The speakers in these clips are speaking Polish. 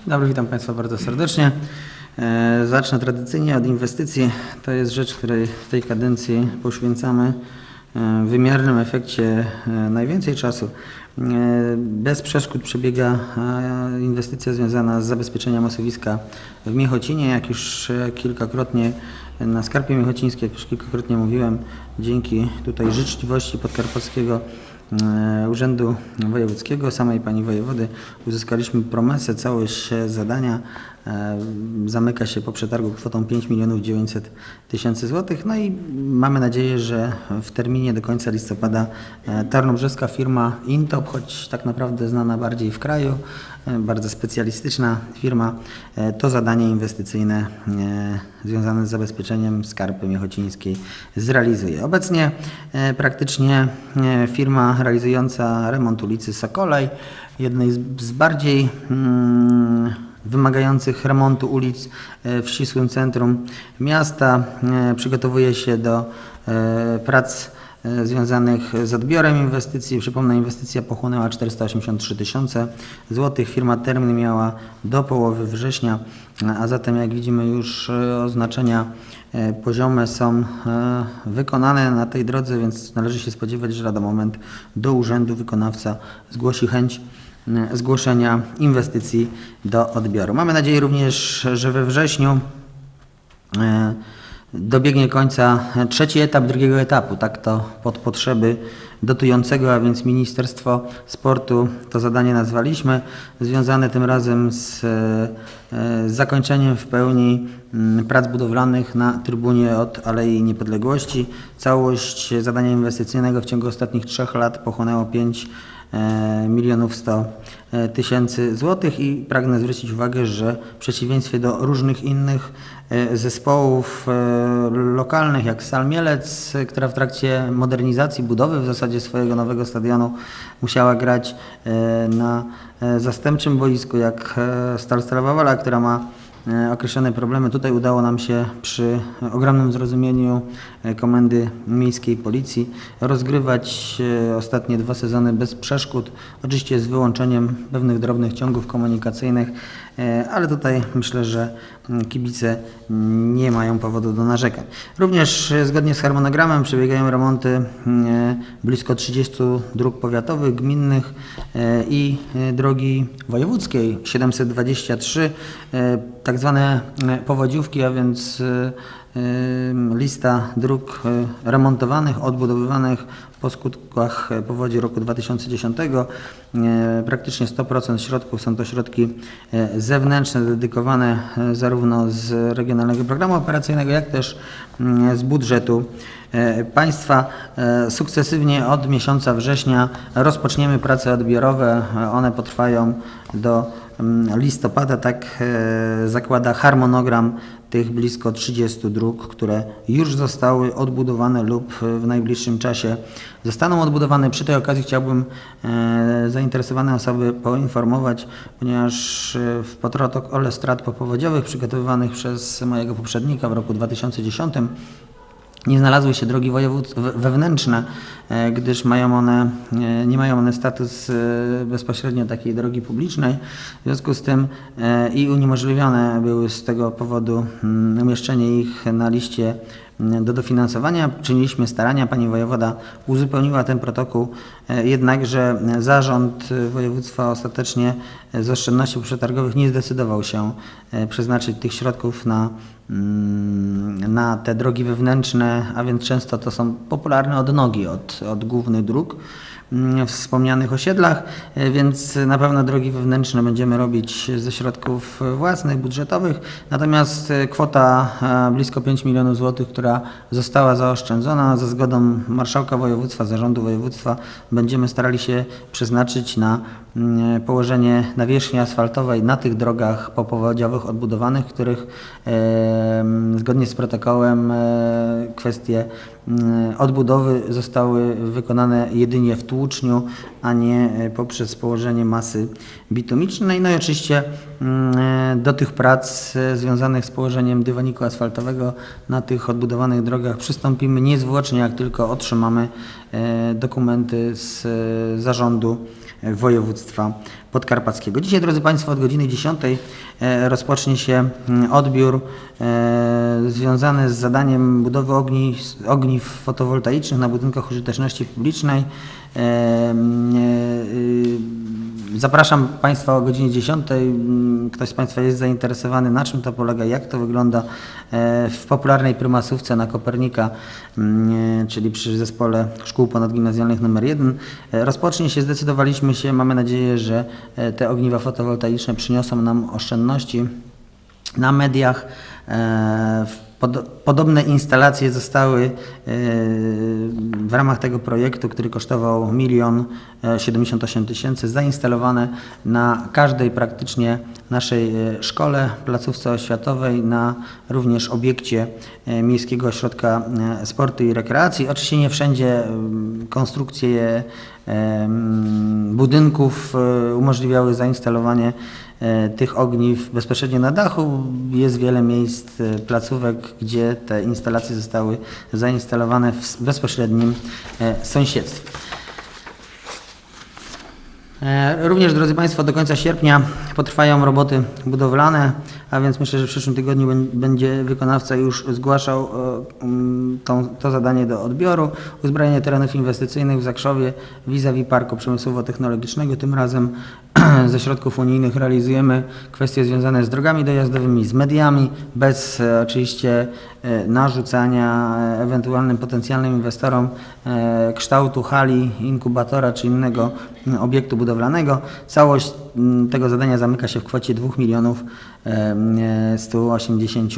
Dzień dobry, witam Państwa bardzo serdecznie. E, Zacznę tradycyjnie od inwestycji. To jest rzecz, której w tej kadencji poświęcamy e, w wymiernym efekcie e, najwięcej czasu. Bez przeszkód przebiega inwestycja związana z zabezpieczeniem osuwiska w Miechocinie. Jak już kilkakrotnie na Skarpie Miechocińskiej, jak już kilkakrotnie mówiłem, dzięki tutaj życzliwości podkarpackiego Urzędu Wojewódzkiego, samej Pani Wojewody, uzyskaliśmy promesę, całość e, zadania. e, zamyka się po przetargu kwotą 5 milionów 900 tysięcy złotych. No i mamy nadzieję, że w terminie do końca listopada e, tarnobrzeska firma Intop, choć tak naprawdę znana bardziej w kraju, e, bardzo specjalistyczna firma, e, to zadanie inwestycyjne e, związane z zabezpieczeniem skarpy miechocińskiej zrealizuje. Obecnie e, praktycznie e, firma realizująca remont ulicy Sokolej, jednej z, bardziej mm, wymagających remontu ulic e, w ścisłym centrum miasta, e, przygotowuje się do e, prac związanych z odbiorem inwestycji. Przypomnę, inwestycja pochłonęła 483 tysiące złotych. Firma termin miała do połowy września, a zatem jak widzimy już oznaczenia poziome są wykonane na tej drodze, więc należy się spodziewać, że lada moment do urzędu wykonawca zgłosi chęć zgłoszenia inwestycji do odbioru. Mamy nadzieję również, że we wrześniu E, dobiegnie końca trzeci etap drugiego etapu, tak to pod potrzeby dotującego, a więc Ministerstwo Sportu to zadanie nazwaliśmy, związane tym razem z e, z zakończeniem w pełni mm, prac budowlanych na trybunie od Alei Niepodległości. Całość zadania inwestycyjnego w ciągu ostatnich trzech lat pochłonęło 5 e, milionów 100 e, tysięcy złotych i pragnę zwrócić uwagę, że w przeciwieństwie do różnych innych e, zespołów e, lokalnych jak Stal Mielec, e, która w trakcie modernizacji budowy w zasadzie swojego nowego stadionu musiała grać e, na e, zastępczym boisku jak e, Stal Stalowa która ma e, określone problemy. Tutaj udało nam się przy ogromnym zrozumieniu e, Komendy Miejskiej Policji rozgrywać e, ostatnie dwa sezony bez przeszkód, oczywiście z wyłączeniem pewnych drobnych ciągów komunikacyjnych, e, ale tutaj myślę, że mm, kibice nie mają powodu do narzekań. Również e, zgodnie z harmonogramem przebiegają remonty mm, e, blisko 30 dróg powiatowych, gminnych e, i e, drogi wojewódzkiej 723, e, tak zwane e, powodziówki, a więc e, e, lista dróg e, remontowanych, odbudowywanych po skutkach e, powodzi roku 2010. E, Praktycznie 100% środków są to środki zewnętrzne, dedykowane zarówno z Regionalnego Programu Operacyjnego, jak też z budżetu państwa. Sukcesywnie od miesiąca września rozpoczniemy prace odbiorowe. One potrwają do listopada, tak e, zakłada harmonogram tych blisko 30 dróg, które już zostały odbudowane lub w najbliższym czasie zostaną odbudowane. Przy tej okazji chciałbym e, zainteresowane osoby poinformować, ponieważ e, w protokole strat popowodziowych przygotowywanych przez mojego poprzednika w roku 2010 nie znalazły się drogi wewnętrzne, e, gdyż mają one, e, nie mają one status e, bezpośrednio takiej drogi publicznej. W związku z tym i uniemożliwione były z tego powodu mm, umieszczenie ich na liście do dofinansowania. Czyniliśmy starania, pani wojewoda uzupełniła ten protokół, e, jednakże zarząd e, województwa ostatecznie e, z oszczędności przetargowych nie zdecydował się przeznaczyć tych środków na mm, na te drogi wewnętrzne, a więc często to są popularne odnogi od, od głównych dróg wspomnianych osiedlach, e, więc na pewno drogi wewnętrzne będziemy robić ze środków własnych, budżetowych. Natomiast e, kwota e, blisko 5 milionów złotych, która została zaoszczędzona za zgodą marszałka województwa, zarządu województwa, będziemy starali się przeznaczyć na mm, położenie nawierzchni asfaltowej na tych drogach popowodziowych odbudowanych, których zgodnie z protokołem kwestie mm, odbudowy zostały wykonane jedynie w tłuczniu, a nie e, poprzez położenie masy bitumicznej. No i oczywiście e, do tych prac związanych z położeniem dywaniku asfaltowego na tych odbudowanych drogach przystąpimy niezwłocznie, jak tylko otrzymamy dokumenty z zarządu województwa podkarpackiego. Dzisiaj, drodzy Państwo, od godziny 10 e, rozpocznie się mm, odbiór e, związany z zadaniem budowy ogni, ogniw fotowoltaicznych na budynkach użyteczności publicznej. Zapraszam Państwa o godzinie 10. Mm, Ktoś z Państwa jest zainteresowany, na czym to polega, jak to wygląda e, w popularnej prymasówce na Kopernika, mm, czyli przy zespole szkół ponadgimnazjalnych numer 1. E, Rozpocznie się, zdecydowaliśmy się, mamy nadzieję, że e, te ogniwa fotowoltaiczne przyniosą nam oszczędności na mediach. W- Podobne instalacje zostały e, w ramach tego projektu, który kosztował 1 78 tysięcy, zainstalowane na każdej praktycznie naszej e, szkole, placówce oświatowej, na również obiekcie e, Miejskiego Ośrodka e, Sportu i Rekreacji. Oczywiście nie wszędzie konstrukcje budynków e, umożliwiały zainstalowanie e, tych ogniw bezpośrednio na dachu. Jest wiele miejsc, e, placówek, gdzie te instalacje zostały zainstalowane w bezpośrednim e, sąsiedztwie. E, Również, drodzy Państwo, do końca sierpnia potrwają roboty budowlane, a więc myślę, że w przyszłym tygodniu bę- będzie wykonawca już zgłaszał e, tą, to zadanie do odbioru. Uzbrojenie terenów inwestycyjnych w Zakrzowie vis-a-vis Parku Przemysłowo-Technologicznego. Tym razem ze środków unijnych realizujemy kwestie związane z drogami dojazdowymi, z mediami, bez e, oczywiście e, narzucania ewentualnym potencjalnym inwestorom kształtu hali, inkubatora czy innego obiektu budowlanego. Całość tego zadania zamyka się w kwocie 2 milionów e, e, 180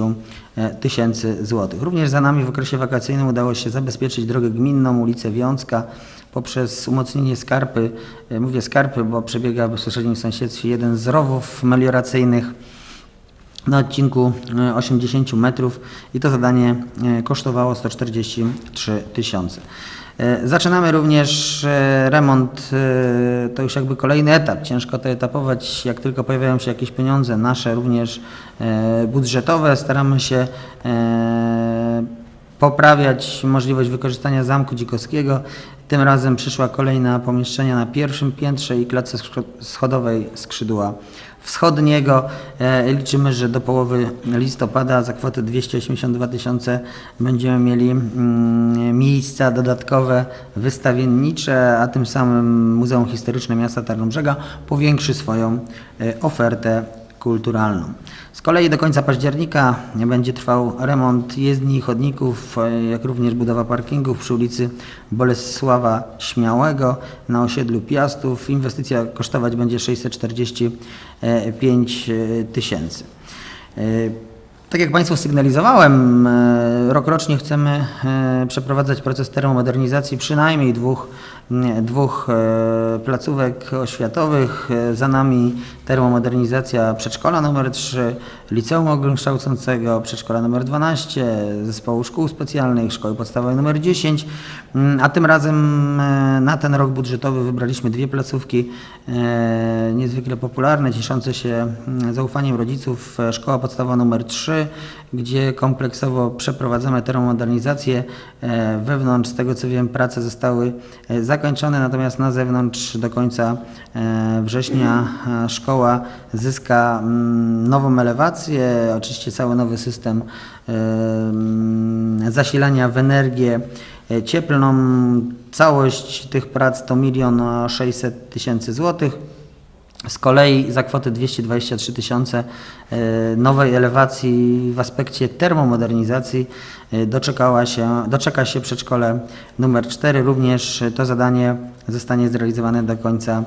e, tysięcy złotych. Również za nami w okresie wakacyjnym udało się zabezpieczyć drogę gminną, ulicę Wiązka, poprzez umocnienie skarpy, e, mówię skarpy, bo przebiega w bezpośrednim sąsiedztwie jeden z rowów melioracyjnych na odcinku e, 80 metrów i to zadanie kosztowało 143 tysiące. E, Zaczynamy również e, remont, e, to już jakby kolejny etap. Ciężko to etapować, jak tylko pojawiają się jakieś pieniądze, nasze również budżetowe. Staramy się poprawiać możliwość wykorzystania Zamku Dzikowskiego. Tym razem przyszła kolejna pomieszczenia na pierwszym piętrze i klatce schodowej skrzydła wschodniego. E, Liczymy, że do połowy listopada za kwotę 282 tysiące będziemy mieli mm, miejsca dodatkowe wystawiennicze, a tym samym Muzeum Historyczne Miasta Tarnobrzega powiększy swoją e, ofertę kulturalną. Z kolei do końca października będzie trwał remont jezdni i chodników, e, jak również budowa parkingów przy ulicy Bolesława Śmiałego na osiedlu Piastów. Inwestycja kosztować będzie 645 tysięcy. Tak jak Państwu sygnalizowałem, e, rokrocznie chcemy e, przeprowadzać proces termomodernizacji przynajmniej dwóch, dwóch e, placówek oświatowych. Za nami termomodernizacja przedszkola nr 3, liceum ogólnokształcącego, przedszkola nr 12, zespołu szkół specjalnych, szkoły podstawowej nr 10, Mm, a tym razem na ten rok budżetowy wybraliśmy dwie placówki niezwykle popularne, cieszące się mm, zaufaniem rodziców. Szkoła podstawowa nr 3, gdzie kompleksowo przeprowadzamy termomodernizację. E, Wewnątrz, z tego co wiem, prace zostały e, zakończone, natomiast na zewnątrz do końca e, września szkoła zyska mm, nową elewację, oczywiście cały nowy system mm, zasilania w energię cieplną. Całość tych prac to milion sześćset tysięcy złotych. Z kolei za kwotę 223 tysiące e, nowej elewacji w aspekcie termomodernizacji e, doczekała się, doczeka się przedszkole numer 4. Również to zadanie zostanie zrealizowane do końca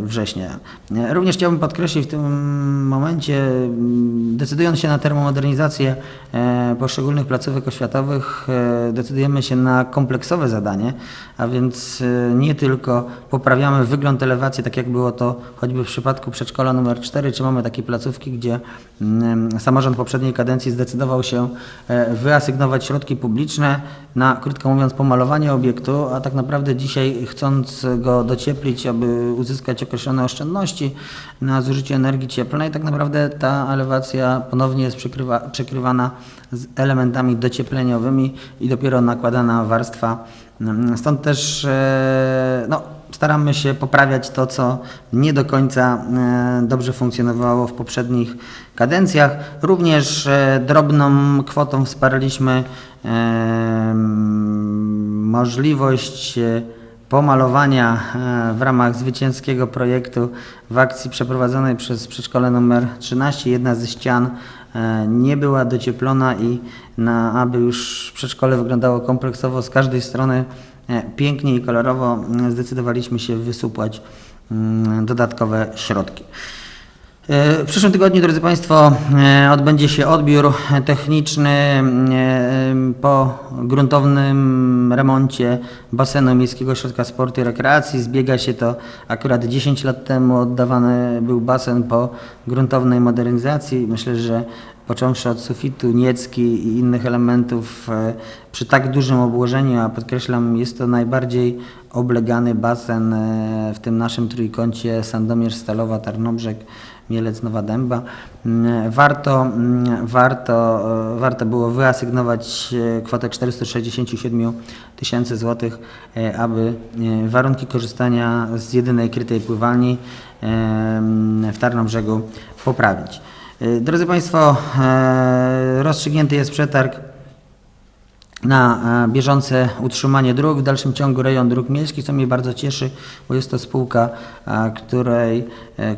września. E, Również chciałbym podkreślić w tym momencie, mm, decydując się na termomodernizację e, poszczególnych placówek oświatowych, e, decydujemy się na kompleksowe zadanie, a więc e, nie tylko poprawiamy wygląd elewacji, tak jak było to choćby w przypadku przedszkola numer 4, czy mamy takie placówki, gdzie mm, samorząd poprzedniej kadencji zdecydował się e, wyasygnować środki publiczne na, krótko mówiąc, pomalowanie obiektu, a tak naprawdę dzisiaj chcąc go docieplić, aby uzyskać określone oszczędności na zużycie energii cieplnej, tak naprawdę ta elewacja ponownie jest przykrywa, przykrywana z elementami dociepleniowymi i dopiero nakładana warstwa. Stąd też e, no, staramy się poprawiać to, co nie do końca e, dobrze funkcjonowało w poprzednich kadencjach. Również e, drobną kwotą wsparliśmy możliwość pomalowania e, w ramach zwycięskiego projektu w akcji przeprowadzonej przez przedszkole nr 13. Jedna ze ścian e, nie była docieplona i na, aby już przedszkole wyglądało kompleksowo z każdej strony e, pięknie i kolorowo, zdecydowaliśmy się wysupłać dodatkowe środki. W przyszłym tygodniu, drodzy Państwo, e, odbędzie się odbiór techniczny e, po gruntownym remoncie basenu Miejskiego Ośrodka Sportu i Rekreacji. Zbiega się to akurat 10 lat temu oddawany był basen po gruntownej modernizacji. Myślę, że począwszy od sufitu, niecki i innych elementów e, przy tak dużym obłożeniu, a podkreślam, jest to najbardziej oblegany basen w tym naszym trójkącie Sandomierz, Stalowa, Tarnobrzeg, Mielec, Nowa Dęba. Mm, Warto, mm, warto, e, warto było wyasygnować e, kwotę 467 tysięcy złotych, e, aby warunki korzystania z jedynej krytej pływalni w Tarnobrzegu poprawić. Drodzy Państwo, rozstrzygnięty jest przetarg na e, bieżące utrzymanie dróg. W dalszym ciągu rejon dróg miejskich, co mnie bardzo cieszy, bo jest to spółka, a, której e, e,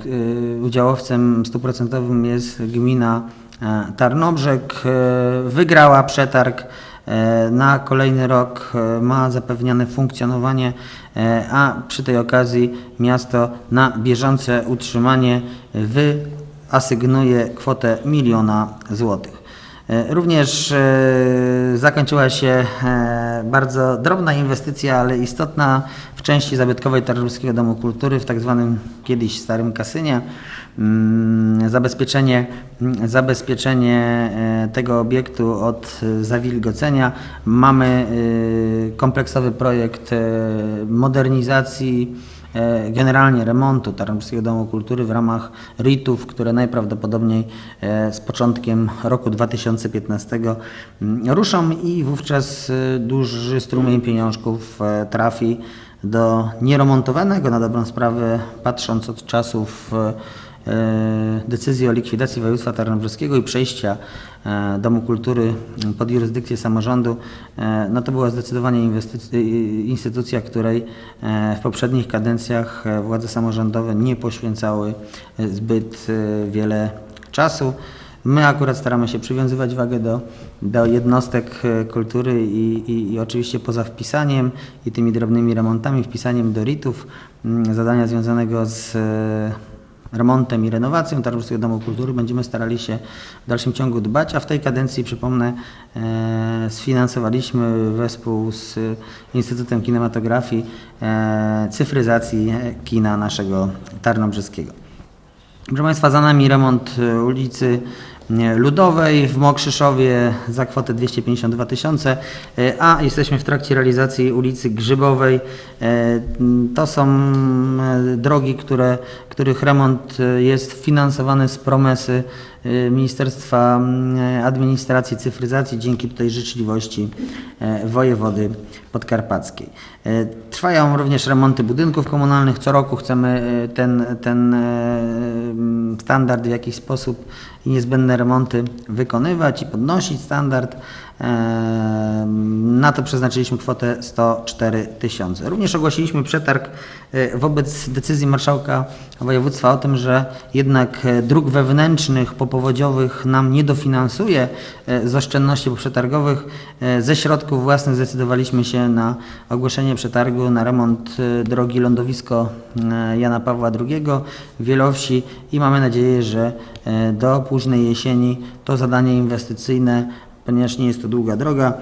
udziałowcem stuprocentowym jest gmina e, Tarnobrzeg. E, Wygrała przetarg e, na kolejny rok, e, ma zapewnione funkcjonowanie, e, a przy tej okazji miasto na bieżące utrzymanie wyasygnuje kwotę miliona złotych. E, Również e, zakończyła się e, bardzo drobna inwestycja, ale istotna w części zabytkowej Tarnowskiego Domu Kultury w tak zwanym kiedyś starym kasynie. Mm, Zabezpieczenie, mm, zabezpieczenie tego obiektu od zawilgocenia. Mamy kompleksowy projekt modernizacji generalnie remontu Tarnowskiego Domu Kultury w ramach RIT-ów, które najprawdopodobniej e, z początkiem roku 2015 mm, ruszą i wówczas e, duży strumień pieniążków e, trafi do nieremontowanego na dobrą sprawę, patrząc od czasów e, e, decyzji o likwidacji województwa tarnobrzeskiego i przejścia e, Domu Kultury pod jurysdykcję samorządu, e, no to była zdecydowanie instytucja, której e, w poprzednich kadencjach e, władze samorządowe nie poświęcały e, zbyt e, wiele czasu. My akurat staramy się przywiązywać wagę do, do jednostek e, kultury i, i, i oczywiście poza wpisaniem i tymi drobnymi remontami, wpisaniem do RIT-ów zadania związanego z e, remontem i renowacją Tarnowskiego Domu Kultury będziemy starali się w dalszym ciągu dbać, a w tej kadencji, przypomnę, e, sfinansowaliśmy wespół z Instytutem Kinematografii e, cyfryzacji kina naszego tarnobrzeskiego. Proszę Państwa, za nami remont e, ulicy e, Ludowej w Mokrzyszowie za kwotę 252 tysiące, a jesteśmy w trakcie realizacji ulicy Grzybowej. To są drogi, które, których remont e, jest finansowany z promesy e, Ministerstwa m, Administracji i Cyfryzacji dzięki tutaj życzliwości e, wojewody podkarpackiej. E, Trwają również remonty budynków komunalnych. Co roku chcemy e, ten, ten e, standard w jakiś sposób i niezbędne remonty wykonywać i podnosić standard. Na to przeznaczyliśmy kwotę 104 tysiące. Również ogłosiliśmy przetarg e, wobec decyzji marszałka województwa o tym, że jednak e, dróg wewnętrznych popowodziowych nam nie dofinansuje e, z oszczędności poprzetargowych. E, Ze środków własnych zdecydowaliśmy się na ogłoszenie przetargu na remont drogi lądowisko Jana Pawła II w Wielowsi i mamy nadzieję, że do późnej jesieni to zadanie inwestycyjne ponieważ nie jest to długa droga,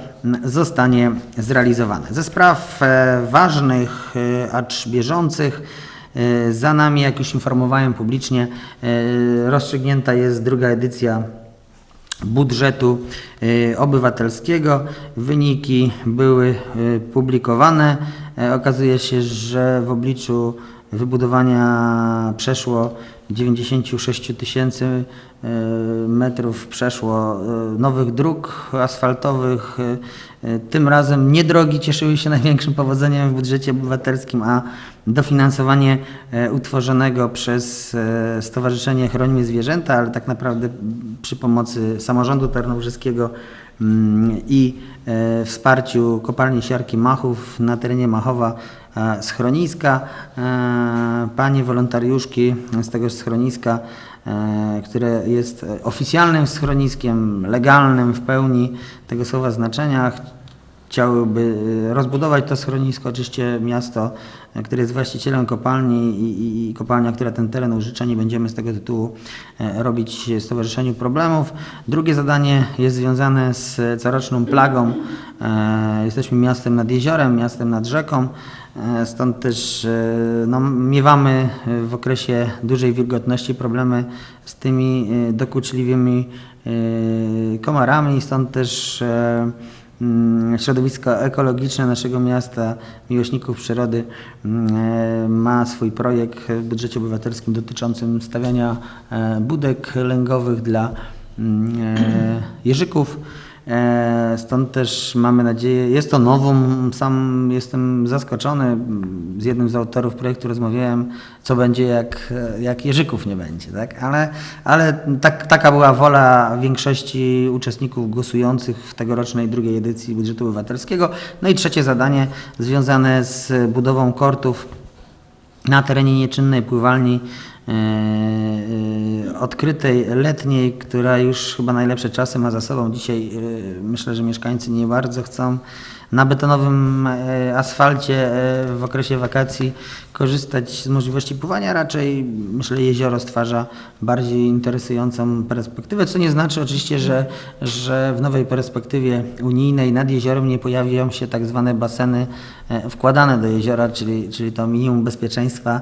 zostanie zrealizowane. Ze spraw e, ważnych, e, acz bieżących, e, za nami, jak już informowałem publicznie, rozstrzygnięta jest druga edycja budżetu obywatelskiego. Wyniki były publikowane. Okazuje się, że w obliczu wybudowania przeszło 96 tysięcy metrów, przeszło e, nowych dróg asfaltowych. E, Tym razem nie drogi cieszyły się największym powodzeniem w budżecie obywatelskim, a dofinansowanie utworzonego przez Stowarzyszenie Chronimy Zwierzęta, ale tak naprawdę przy pomocy samorządu tarnobrzeskiego mm, i wsparciu kopalni siarki Machów na terenie Machowa schroniska. Panie wolontariuszki z tego schroniska, które jest e, oficjalnym schroniskiem, legalnym w pełni tego słowa znaczenia, chciałyby e, rozbudować to schronisko. Oczywiście miasto, e, które jest właścicielem kopalni i, i, i kopalnia, która ten teren użycza, nie będziemy z tego tytułu e, robić stowarzyszeniu problemów. Drugie zadanie jest związane z coroczną plagą. E, Jesteśmy miastem nad jeziorem, miastem nad rzeką. E, Stąd też e, no, miewamy w okresie dużej wilgotności problemy z tymi dokuczliwymi komarami. Stąd też mm, środowisko ekologiczne naszego miasta, miłośników przyrody, mm, ma swój projekt w budżecie obywatelskim dotyczącym stawiania budek lęgowych dla mm, jeżyków. E, Stąd też mamy nadzieję, jest to nowum, sam jestem zaskoczony, z jednym z autorów projektu rozmawiałem, co będzie jak, jak Jerzyków nie będzie, tak? ale, ale tak, taka była wola większości uczestników głosujących w tegorocznej drugiej edycji budżetu obywatelskiego. No i trzecie zadanie związane z budową kortów na terenie nieczynnej pływalni odkrytej, letniej, która już chyba najlepsze czasy ma za sobą. Dzisiaj e, myślę, że mieszkańcy nie bardzo chcą na betonowym e, asfalcie e, w okresie wakacji korzystać z możliwości pływania. Raczej myślę, jezioro stwarza bardziej interesującą perspektywę, co nie znaczy oczywiście, że, że w nowej perspektywie unijnej nad jeziorem nie pojawią się tak zwane baseny e, wkładane do jeziora, czyli, czyli to minimum bezpieczeństwa,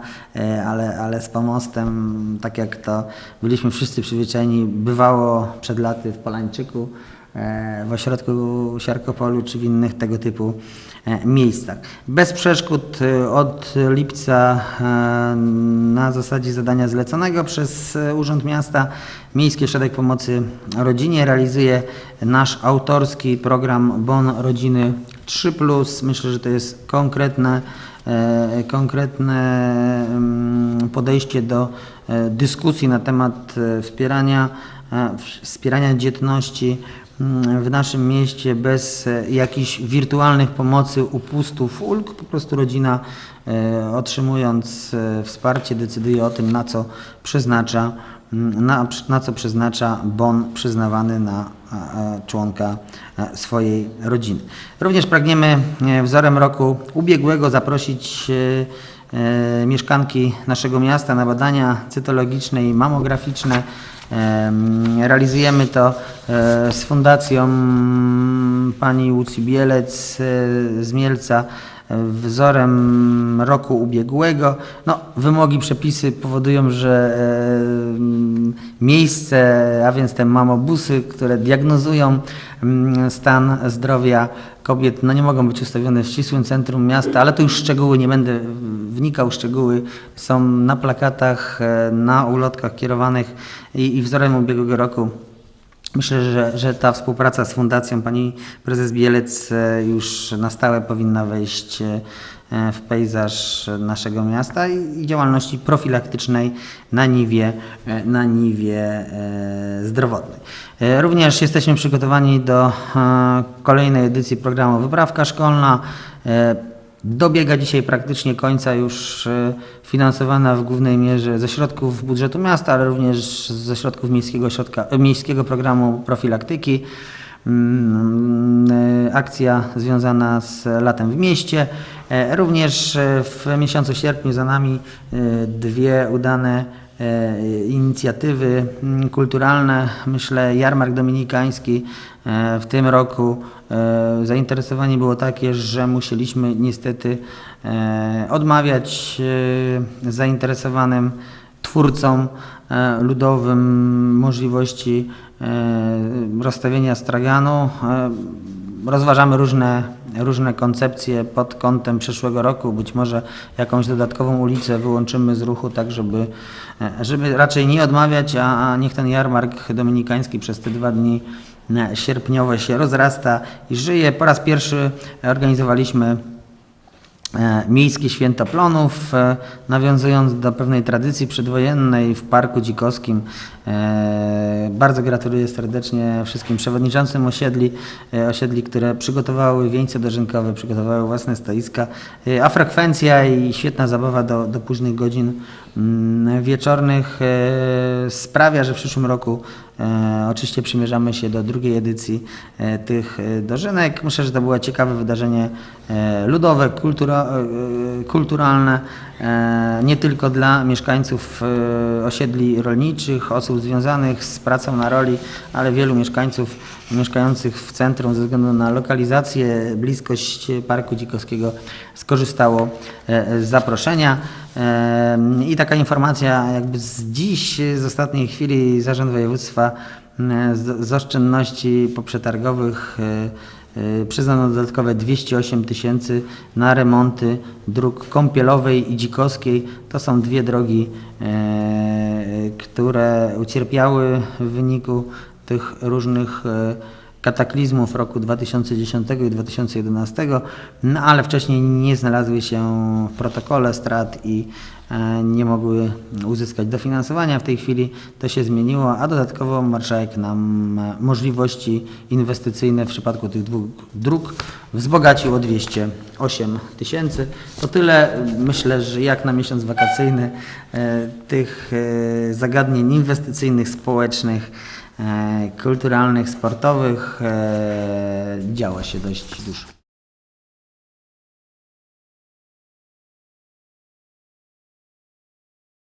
ale, ale z pomostem, tak jak to byliśmy wszyscy przyzwyczajeni, bywało przed laty w Polańczyku w ośrodku Siarkopolu czy w innych tego typu e, miejscach. Bez przeszkód e, od lipca e, na zasadzie zadania zleconego przez e, Urząd Miasta Miejski Ośrodek Pomocy Rodzinie realizuje nasz autorski program Bon Rodziny 3+. Myślę, że to jest konkretne e, konkretne mm, podejście do e, dyskusji na temat e, wspierania, e, wspierania dzietności w naszym mieście bez e, jakichś wirtualnych pomocy, upustów, ulg. Po prostu rodzina e, otrzymując e, wsparcie decyduje o tym, na co przeznacza na, na co przeznacza bon przyznawany na członka swojej rodziny. Również pragniemy wzorem roku ubiegłego zaprosić mieszkanki naszego miasta na badania cytologiczne i mamograficzne. Em, Realizujemy to e, z fundacją pani Łucji Bielec e, z Mielca wzorem roku ubiegłego. No, wymogi, przepisy powodują, że miejsce, a więc te mamobusy, które diagnozują stan zdrowia kobiet, no nie mogą być ustawione w ścisłym centrum miasta, ale to już szczegóły, nie będę wnikał szczegóły, są na plakatach, e, na ulotkach kierowanych i, i wzorem ubiegłego roku Myślę, że, że ta współpraca z Fundacją pani prezes Bielec e, już na stałe powinna wejść e, w pejzaż naszego miasta i, działalności profilaktycznej na niwie, e, na niwie zdrowotnej. Również jesteśmy przygotowani do kolejnej edycji programu Wyprawka Szkolna. Dobiega dzisiaj praktycznie końca już e, finansowana w głównej mierze ze środków budżetu miasta, ale również ze środków miejskiego, ośrodka, e, miejskiego programu profilaktyki. Mm, e, Akcja związana z latem w mieście. E, Również e, w miesiącu sierpniu za nami dwie udane inicjatywy mm, kulturalne. Myślę, jarmark dominikański e, w tym roku e, zainteresowanie było takie, że musieliśmy niestety e, odmawiać e, zainteresowanym twórcom e, ludowym możliwości e, rozstawienia straganu. E, Rozważamy różne różne koncepcje pod kątem przyszłego roku. Być może jakąś dodatkową ulicę wyłączymy z ruchu, tak żeby, e, żeby raczej nie odmawiać, a, a niech ten jarmark dominikański przez te dwa dni e, sierpniowe się rozrasta i żyje. Po raz pierwszy organizowaliśmy Miejskie Święto Plonów, e, nawiązując do pewnej tradycji przedwojennej w Parku Dzikowskim. E, Bardzo gratuluję serdecznie wszystkim przewodniczącym osiedli, e, osiedli, które przygotowały wieńce dożynkowe, przygotowały własne stoiska, E, a frekwencja i świetna zabawa do, do późnych godzin wieczornych e, sprawia, że w przyszłym roku e, oczywiście przymierzamy się do drugiej edycji e, tych dożynek. Myślę, że to było ciekawe wydarzenie ludowe, kultura, kulturalne, nie tylko dla mieszkańców osiedli rolniczych, osób związanych z pracą na roli, ale wielu mieszkańców mieszkających w centrum ze względu na lokalizację, bliskość Parku Dzikowskiego skorzystało e, z zaproszenia. E, I taka informacja jakby z dziś, z ostatniej chwili Zarząd Województwa e, z, oszczędności poprzetargowych przyznano dodatkowe 208 tysięcy na remonty dróg Kąpielowej i Dzikowskiej. To są dwie drogi, które ucierpiały w wyniku tych różnych e, kataklizmów roku 2010 i 2011, no ale wcześniej nie znalazły się w protokole strat i e, nie mogły uzyskać dofinansowania. W tej chwili to się zmieniło, a dodatkowo marszałek nam e, możliwości inwestycyjne w przypadku tych dwóch dróg wzbogacił o 208 tysięcy. To tyle, myślę, że jak na miesiąc wakacyjny tych zagadnień inwestycyjnych, społecznych, kulturalnych, sportowych e, działa się dość dużo.